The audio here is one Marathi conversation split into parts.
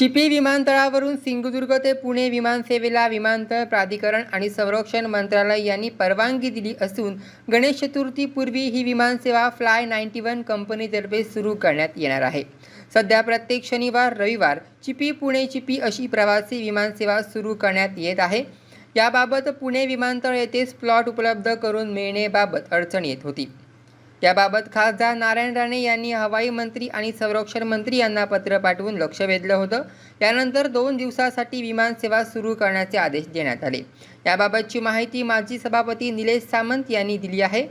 चिपी विमानतळावरून सिंधुदुर्ग ते पुणे विमानसेवेला विमानतळ प्राधिकरण आणि संरक्षण मंत्रालय यांनी परवानगी दिली असून गणेश चतुर्थीपूर्वी ही विमानसेवा फ्लाय नाईन्टी वन कंपनीतर्फे सुरू करण्यात येणार आहे. सध्या प्रत्येक शनिवार रविवार चिपी पुणे चिपी अशी प्रवासी विमानसेवा सुरू करण्यात येत आहे. याबाबत पुणे विमानतळ येथे स्लॉट उपलब्ध करून मिळण्याबाबत अडचण येत होती. याबाबत खासदार नारायण राणे यांनी हवाई मंत्री आणि संरक्षण मंत्री यांना पत्र पाठवून लक्ष वेधलं होतं. यानंतर दोन दिवसासाठी विमानसेवा सुरू करण्याचे आदेश देण्यात आले. याबाबतची माहिती माजी सभापती निलेश सामंत यांनी दिली आहे.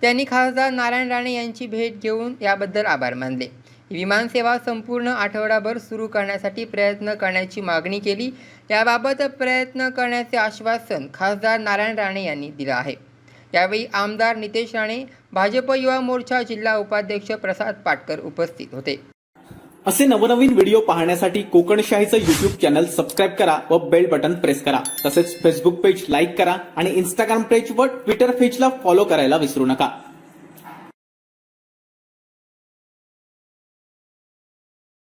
त्यांनी खासदार नारायण राणे यांची भेट घेऊन याबद्दल आभार मानले. विमानसेवा संपूर्ण आठवडाभर सुरू करण्यासाठी प्रयत्न करण्याची मागणी केली. याबाबत प्रयत्न करण्याचे आश्वासन खासदार नारायण राणे यांनी दिलं आहे. यावेळी आमदार नितेश राणे भाजप युवा मोर्चा जिल्हा उपाध्यक्ष प्रसाद पाटकर उपस्थित होते. असे नवनवीन व्हिडिओ पाहण्यासाठी कोकणशाहीचं युट्यूब चॅनल सबस्क्राईब करा व बेल बटन प्रेस करा. तसेच फेसबुक पेज लाईक करा आणि इंस्टाग्राम पेज व ट्विटर पेजला फॉलो करायला विसरू नका.